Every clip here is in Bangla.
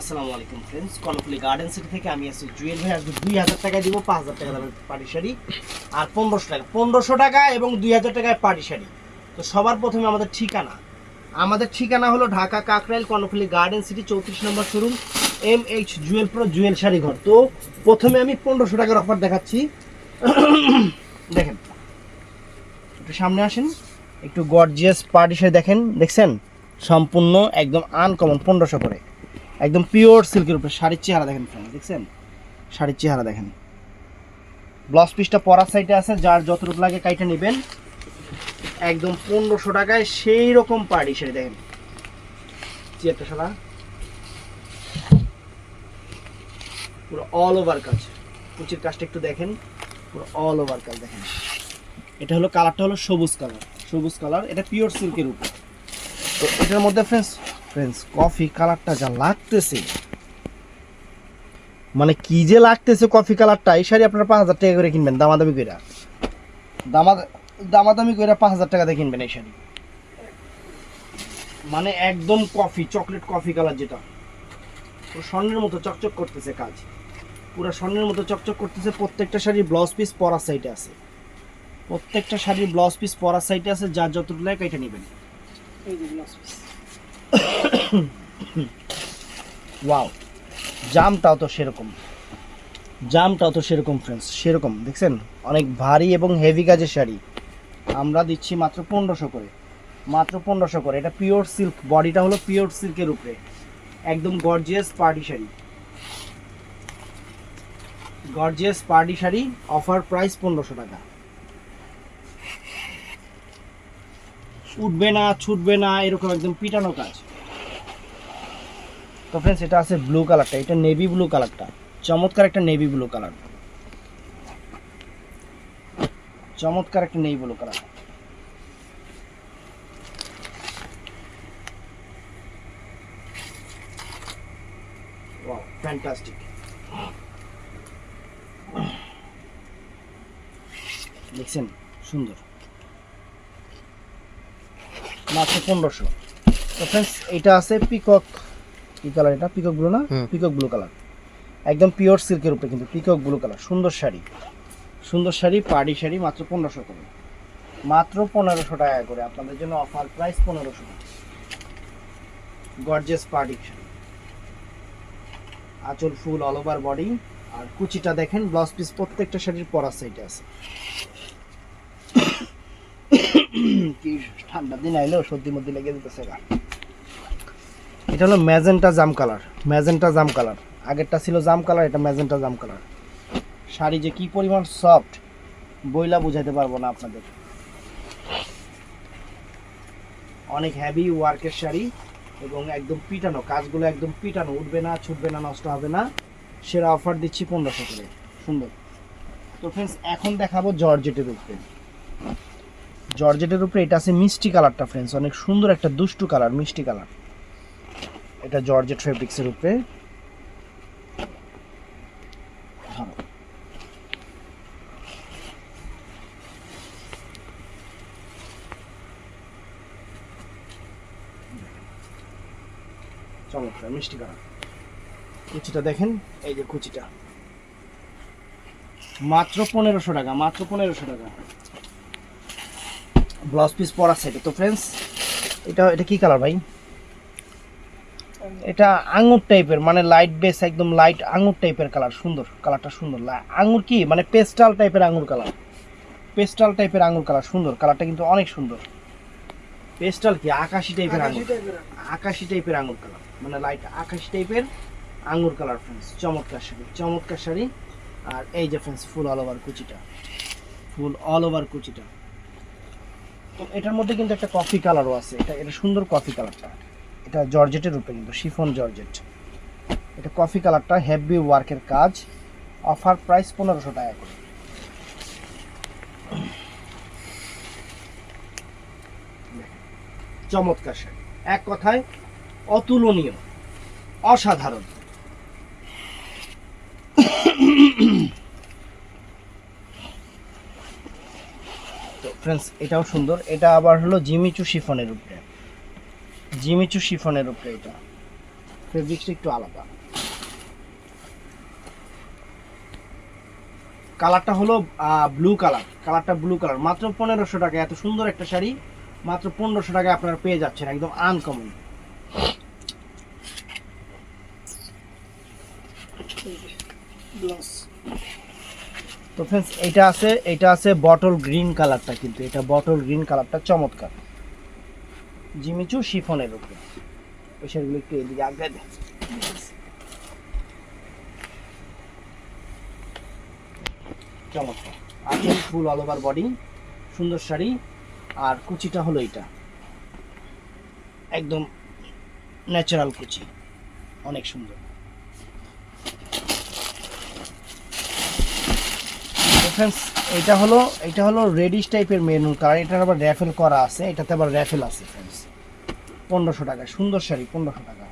আসসালামু আলাইকুম ফ্রেন্ডস কর্ণফুলি গার্ডেন সিটি থেকে আমি আছি জুয়েল ভাই। আজকে দুই হাজার টাকা দিব, পাঁচ হাজার টাকা দামের পাটি শাড়ি আর পনেরোশো টাকা। পনেরোশো টাকা এবং দুই হাজার টাকায় পাটি শাড়ি। তো সবার প্রথমে আমাদের ঠিকানা। আমাদের ঠিকানা হলো ঢাকা কাকরাইল, কর্ণফুলি গার্ডেন সিটি চৌত্রিশ number showroom M H Jewel pro, Jewel sari ঘর। তো প্রথমে আমি পনেরোশো টাকার অফার দেখাচ্ছি। দেখেন, একটু সামনে আসেন, একটু গর্জিয়াস পার্টি শাড়ি দেখেন, দেখছেন? সম্পূর্ণ একদম আনকমন পনেরোশো করে। একদম পিওর সিল্কের উপরে, শাড়ির চেহারা দেখেন ফ্রেন্ড দেখছেন? শাড়ির চেহারা দেখেন। ব্লাউজ পিসটা পরার সাইডে আছে, যার যতটুকু লাগে কাইটা নেবেন। একদম পনেরোশো টাকায় সেই রকম পার্টি শাড়ি, দেখেন। চেয়ারটা সাদা পুরো অল ওভার কাজ কুচির কাজটা একটু দেখেন, পুরো অল ওভার কাজ দেখেন। এটা হলো কালারটা হলো সবুজ কালার সবুজ কালার এটা পিওর সিল্কের উপর। তো এটার মধ্যে ফ্রেন্ডস ফ্রেন্ডস কফি কালারটা যা লাগতেছে। মানে কি যে লাগতেছে কফি কালারটা এই শাড়ি আপনারা পাঁচ হাজার টাকা করে কিনবেন, দামাদামি করে দামা দামাদামি করে পাঁচ হাজার টাকা দিয়ে কিনবেন এই শাড়ি। মানে একদম কফি চকলেট কফি কালার যেটা। স্বর্ণের মতো চকচক করতেছে কাজ। পুরো স্বর্ণের মতো চকচক করতেছে, প্রত্যেকটা শাড়ির ব্লাউজ পিস পরার সাইডে আছে। প্রত্যেকটা শাড়ির ব্লাউজ পিস পরার সাইডে আছে, যার যতটুকু লাগে এটা নেবেন। এই যে ব্লাউজ পিস ওয়াও জামটাও তো সেরকম। জামটাও তো সেরকম ফ্রেন্ডস সেরকম, দেখছেন? অনেক ভারী এবং হেভি কাজের শাড়ি। আমরা দিচ্ছি মাত্র পনেরোশো করে। মাত্র পনেরোশো করে। এটা পিওর সিল্ক বডিটা হলো পিওর সিল্কের উপরে। একদম gorgeous party sari. Gorgeous party sari offer price পনেরোশো টাকা। উঠবে না ছুটবে না এরকম একদম পিটানো কাজ। তো ফ্রেন্ডস এটা আছে ব্লু কালারটা এটা নেভি ব্লু কালারটা চমৎকার একটা নেভি ব্লু কালার চমৎকার একটা নেভি ব্লু কালার ফ্যান্টাস্টিক দেখছেন? সুন্দর। মাত্র পনেরোশো। তো ফ্রেন্ডস এটা আছে পিকক কি কালার এটা? পিকক ব্লু না? পিকক ব্লু কালার একদম পিওর সিল্কের উপরে কিন্তু পিকক ব্লু কালার সুন্দর শাড়ি। সুন্দর শাড়ি পাড়ি শাড়ি মাত্র পনেরোশো করে। মাত্র পনেরোশো টাকা করে। আপনাদের জন্য অফার প্রাইস পনেরোশো গর্জেস পার্টি শাড়ি। আঁচল ফুল অল ওভার বডি আর কুচিটা দেখেন ব্লাউজ পিস প্রত্যেকটা শাড়ির পরার সাইডে আছে। কি ঠান্ডা দিন আইলেও সর্দি মধ্যে লেগে দিতেছে গা। এটা হলো ম্যাজেন্টা জাম কালার, ম্যাজেন্টা জাম কালার। আগেরটা ছিল জাম কালার, এটা ম্যাজেন্টা জাম কালার। শাড়ি যে কি পরিমাণ সফট বইলা বুঝাইতে পারব না আপনাদের। অনেক হ্যাভি ওয়ার্কের শাড়ি এবং একদম পিটানো, কাজগুলো একদম পিটানো, উঠবে না, ছুটবে না, নষ্ট হবে না। সেরা অফার দিচ্ছি পনেরোশো করে। সুন্দর। তো ফ্রেন্ডস এখন দেখাবো জর্জেটের উপরে। জর্জেটের উপরে এটা আছে মিষ্টি কালারটা ফ্রেন্ডস অনেক সুন্দর একটা দুষ্টু কালার, মিষ্টি কালার। এটা জর্জেট ফেব্রিক্সের উপরে। চমৎকার, মিষ্টি কালার। কুচিটা দেখেন, এই যে কুচিটা। মাত্র পনেরোশো টাকা, মাত্র পনেরোশো টাকা। ব্লাউজ পিস পরা সেটে তো ফ্রেন্ডস এটা এটা কি কালার ভাই? এটা আঙুর টাইপের মানে লাইট বেস একদম লাইট আঙুর টাইপের কালার সুন্দর কালারটা সুন্দর। আঙুর কি? মানে পেস্টাল টাইপের আঙুর কালার পেস্টাল টাইপের আঙুর কালার সুন্দর কালারটা কিন্তু অনেক সুন্দর। পেস্টাল কি? আকাশি টাইপের আঙুর আকাশি টাইপের আঙুর কালার মানে লাইট আকাশি টাইপের আঙুর কালার ফ্রেন্ডস চমৎকার শাড়ি চমৎকার শাড়ি। আর এই যে ফ্রেন্ডস ফুল অল ওভার কুচিটা। ফুল অল ওভার কুচিটা। তো এটার মধ্যে কিন্তু একটা কফি কালারও আছে। এটা এটা সুন্দর কফি কালারটা এটা জর্জেটের উপরে কিন্তু শিফন জর্জেট এটা কফি কালারটা হেভি ওয়ার্কের কাজ। অফার প্রাইস পনেরোশো টাকা করে। চমৎকার শাড়ি। এক কথায় অতুলনীয়, অসাধারণ। ফ্রেন্ডস এটাও সুন্দর। এটা আবার হলো জিমিচু শিফনের উপরে। জিমিচু শিফনের উপরে এটা। ফেব্রিক্সটা একটু আলাদা। কালারটা হলো ব্লু কালার কালারটা ব্লু কালার মাত্র পনেরোশো টাকা এত সুন্দর একটা শাড়ি, মাত্র পনেরোশো টাকায় আপনারা পেয়ে যাচ্ছেন, একদম আনকমন ব্লাউজ তো ফ্রেন্ডস এটা আছে এটা আছে বটল গ্রিন কালারটা কিন্তু, এটা বটল গ্রিন কালারটা চমৎকার। জিমিচু শিফনের উপরে। ওই একটু এদিকে আগে দেয় চমৎকার। আছে ফুল অল ওভার বডি সুন্দর শাড়ি, আর কুচিটা হলো এটা। একদম ন্যাচারাল কুচি, অনেক সুন্দর। ফ্রেন্ডস এটা হলো এটা হলো রেডিশ টাইপের মেনু কালার এটার আবার র্যাফেল করা আছে, এটাতে আবার র্যাফেল আছে ফ্রেন্ডস পনেরোশো টাকা, সুন্দর শাড়ি, পনেরোশো টাকা।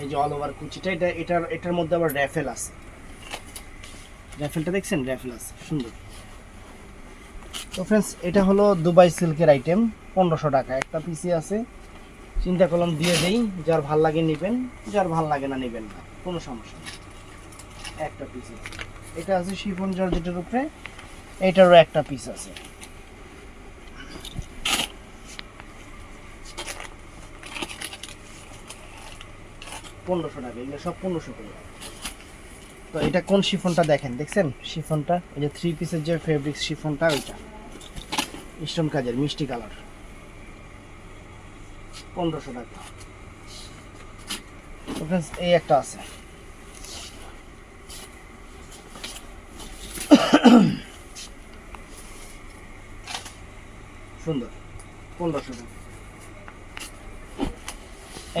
এই যে অল ওভার কুচিটা, এটা, এটার এটার মধ্যে আবার র্যাফেল আছে। র্যাফেলটা দেখছেন? র্যাফেল আছে, সুন্দর। তো ফ্রেন্ডস এটা হলো দুবাই সিল্কের আইটেম পনেরোশো টাকা। একটা পিসি আছে চিন্তা করলাম দিয়ে দেই, যার ভালো লাগে নেবেন, যার ভালো লাগে না নেবেন না, কোনো সমস্যা নেই। একটা পিস এটা আছে শিফন জর্জেটের উপরে, এটারও একটা পিস আছে। পনেরোশো টাকা, এগুলো সব পনেরোশো করে। তো এটা কোন শিফনটা দেখেন, দেখছেন? শিফনটা, এই যে থ্রি পিসের যে ফেব্রিক শিফনটা, ওইটা। স্টোন কাজের, মিষ্টি কালার। পনেরোশো টাকা। এই একটা আছে। সুন্দর, পনেরোশো টাকা।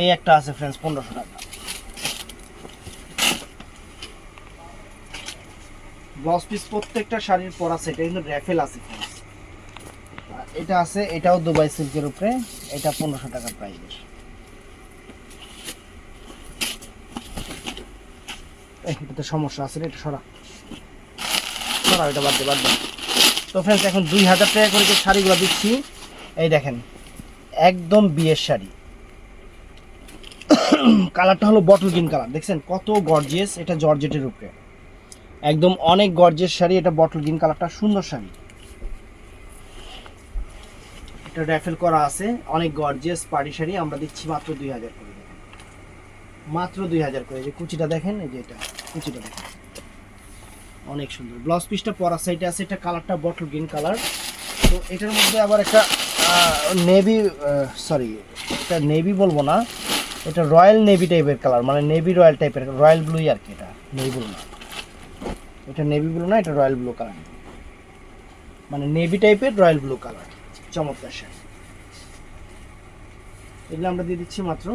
এই একটা আছে ফ্রেন্ডস পনেরোশো টাকা। ব্লাউজ পিস প্রত্যেকটা শাড়ির পরা সেটা কিন্তু র্যাফেল আছে। friends। এটা আছে, এটাও দুবাই সিল্কের উপরে, এটা পনেরোশো টাকা প্রাইস এটাতে সমস্যা আছে এটা সরা। সরা, এটা বাদ দে, বাদ তো ফ্রেন্ডস এখন দুই হাজার টাকা করে যে শাড়িগুলো দিচ্ছি, এই দেখেন, একদম বিয়ের শাড়ি। কালারটা হলো বটল গ্রিন কালার দেখছেন? কত গর্জিয়াস এটা জর্জেটের উপরে। একদম অনেক গর্জিয়াস শাড়ি, এটা বটল গ্রিন কালারটা সুন্দর শাড়ি। এটা র্যাফেল করা আছে। অনেক গর্জিয়াস পাড়ি শাড়ি, আমরা দিচ্ছি মাত্র দুই হাজার করে। মাত্র দুই হাজার করে। যে কুচিটা দেখেন, এই যে এটা, কুচিটা দেখেন। অনেক সুন্দর। ব্লাউজ পিসটা পরা সাইডে আছে, এটা কালারটা বটল গ্রিন কালার তো এটার মধ্যে আবার একটা নেভি সরি এটা নেভি বলব না, এটা রয়্যাল নেভি টাইপের কালার মানে নেভি রয়্যাল টাইপের রয়্যাল ব্লুই আর কি এটা নেভি ব্লু না। এটা নেভি ব্লু না, এটা রয়্যাল ব্লু কালার মানে নেভি টাইপের রয়্যাল ব্লু কালার চমৎকার শাড়ি। এগুলো আমরা দিয়ে দিচ্ছি মাত্র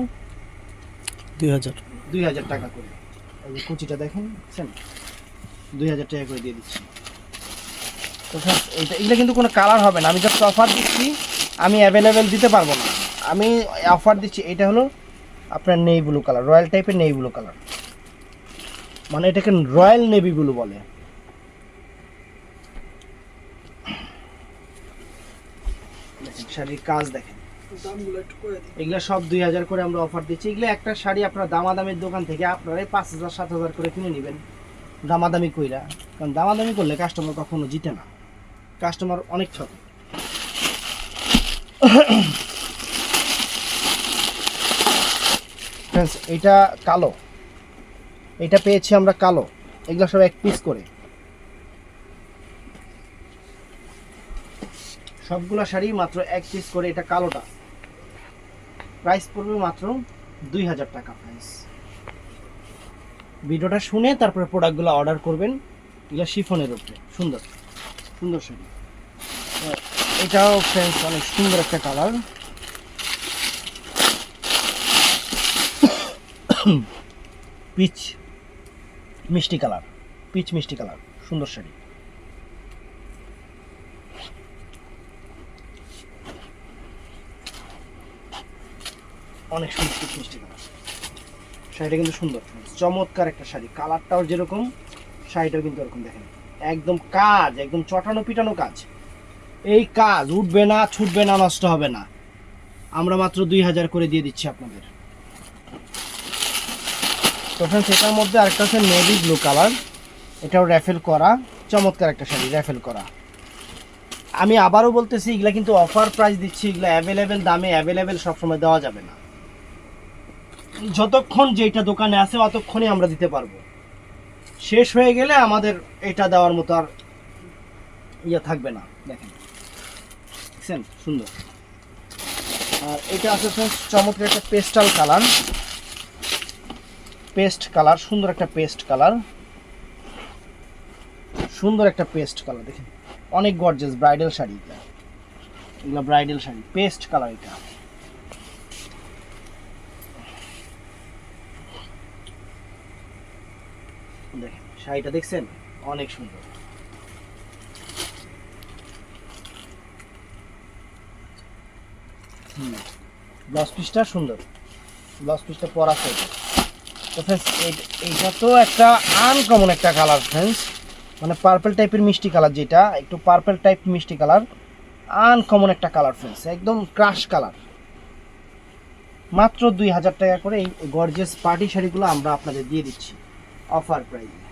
দুই হাজার। দুই হাজার টাকা করে। এই যে কুচিটা দেখেন বুঝছেন দুই হাজার টাকা করে দিয়ে দিচ্ছি। তো friends, এইটা এগুলো কিন্তু কোনো কালার হবে না। আমি জাস্ট অফার দিচ্ছি আমি অ্যাভেলেবেল দিতে পারব না। আমি অফার দিচ্ছি এটা হলো আপনার নেই ব্লু কালার রয়্যাল টাইপের নেই ব্লু কালার মানে এটাকে রয়্যাল নেভি ব্লু বলে দেখেন শাড়ির কাজ দেখেন। এগুলো সব দুই হাজার করে আমরা অফার দিচ্ছি। এগুলো একটা শাড়ি আপনার দামাদামির দোকান থেকে আপনারা পাঁচ হাজার সাত হাজার করে কিনে নেবেন। দামাদামি কইরা। কারণ দামাদামি করলে কাস্টমার কখনো জিতে না। কাস্টমার অনেক ঠকে এটা কালো। এটা পেয়েছি আমরা কালো। এগুলো সব এক পিস করে। সবগুলা শাড়ি মাত্র এক পিস করে, এটা কালোটা। প্রাইস পড়বে মাত্র দুই হাজার টাকা প্রাইস ভিডিওটা শুনে তারপরে প্রোডাক্টগুলো অর্ডার করবেন, এগুলো শিফনের উপরে। সুন্দর সুন্দর শাড়ি। এটাও ফ্রেন্ডস অনেক সুন্দর একটা কালার পিচ মিষ্টি কালার পিচ মিষ্টি কালার সুন্দর শাড়ি। অনেক সুন্দর শাড়িটা কিন্তু সুন্দর। চমৎকার একটা শাড়ি। কালারটাও যেরকম, শাড়িটাও কিন্তু এরকম দেখেন। একদম কাজ, একদম চটানো পিটানো কাজ। এই কাজ উঠবে না, ছুটবে না, নষ্ট হবে না। আমরা মাত্র দুই হাজার করে দিয়ে দিচ্ছি আপনাদের। তো এটার মধ্যে আরেকটা হচ্ছে নেভি ব্লু কালার এটাও র্যাফেল করা। চমৎকার একটা শাড়ি র্যাফেল করা। আমি আবারও বলতেছি, এগুলা কিন্তু অফার প্রাইস দিচ্ছি, এগুলো অ্যাভেলেবেল দামে অ্যাভেলেবেল সবসময় দেওয়া যাবে না। যতক্ষণ যেটা দোকানে আছে অতক্ষণই আমরা দিতে পারব। শেষ হয়ে গেলে আমাদের এটা দেওয়ার মতো আর ইয়ে থাকবে না, দেখেন। দেখছেন? সুন্দর। আর এটা আছে চমৎকার একটা পেস্টাল কালার পেস্ট কালার সুন্দর একটা পেস্ট কালার সুন্দর একটা পেস্ট কালার দেখেন। অনেক গর্জেস ব্রাইডাল শাড়ি এগুলো ব্রাইডাল শাড়ি পেস্ট কালার এটা দেখেন শাড়িটা দেখছেন? অনেক সুন্দর। ব্লাউজ পিসটা সুন্দর। ব্লাউজ পিসটা পরা তো এইটা তো একটা আনকমন একটা কালার ফ্রেন্ডস মানে পার্পেল টাইপের মিষ্টি কালার যেটা, একটু পার্পেল টাইপ মিষ্টি কালার আনকমন একটা কালার ফ্রেন্ডস একদম ক্রাশ কালার মাত্র দুই হাজার টাকা করে এই গর্জেস পার্টি শাড়িগুলো আমরা আপনাদের দিয়ে দিচ্ছি। অফার প্রাইস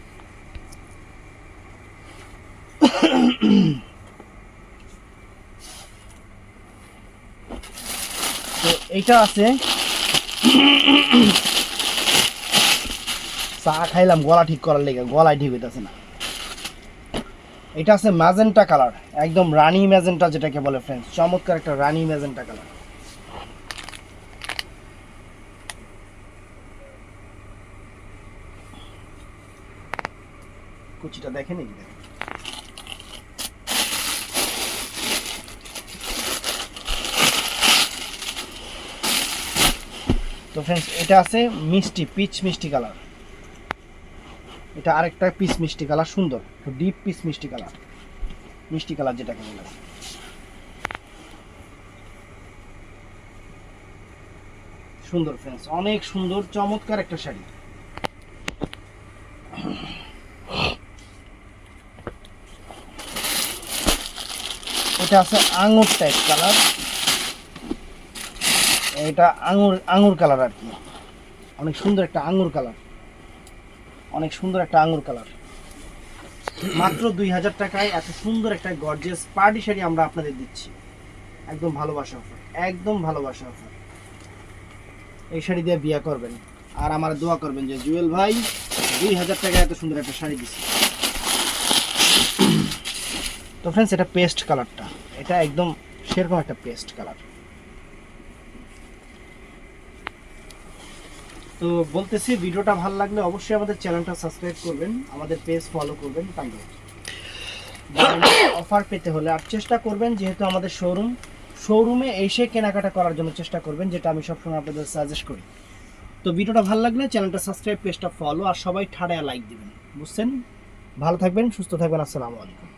তো এইটা আছে। চা খাইলাম, গলা ঠিক করার লেগে, গলায় ঠিক হইতেছে না। এটা আছে ম্যাজেন্টা কালার, একদম রানী ম্যাজেন্টা যেটাকে বলে ফ্রেন্ডস চমৎকার একটা রানী ম্যাজেন্টা কালার। কুচিটা দেখেন দেখেন। তো ফ্রেন্ডস এটা আছে মিষ্টি পিচ মিষ্টি কালার এটা আরেকটা পিস মিষ্টি কালার সুন্দর। তো ডিপ পিস মিষ্টি কালার মিষ্টি কালার যেটাকে বলে। সুন্দর ফ্রেন্ডস অনেক সুন্দর, চমৎকার একটা শাড়ি। এটা আছে আঙুর টাইপ কালার এটা আঙুর আঙুর কালার আর কি। অনেক সুন্দর একটা আঙুর কালার অনেক সুন্দর একটা আঙুর কালার মাত্র দুই হাজার টাকায় এত সুন্দর একটা গর্জিয়াস পার্টি শাড়ি আমরা আপনাদের দিচ্ছি। একদম ভালোবাসা অফার একদম ভালোবাসা অফার এই শাড়ি দিয়ে বিয়ে করবেন। আর আমার দোয়া করবেন যে জুয়েল ভাই, দুই হাজার টাকায় এত সুন্দর একটা শাড়ি দিচ্ছি তো ফ্রেন্ডস এটা পেস্ট কালারটা এটা একদম সেরকম একটা পেস্ট কালার তো বলতেছি, ভিডিওটা ভালো লাগলে অবশ্যই আমাদের চ্যানেলটা সাবস্ক্রাইব করবেন, আমাদের পেজ ফলো করবেন, তাই অফার পেতে হলে। আর চেষ্টা করবেন, যেহেতু আমাদের শোরুম শোরুমে এসে কেনাকাটা করার জন্য চেষ্টা করবেন, যেটা আমি সবসময় আপনাদের সাজেস্ট করি। তো ভিডিওটা ভালো লাগলে চ্যানেলটা সাবস্ক্রাইব, পেজটা ফলো আর সবাই ঠাড়ায় লাইক দিবেন। বুঝছেন? ভালো থাকবেন, সুস্থ থাকবেন, আসসালামু আলাইকুম।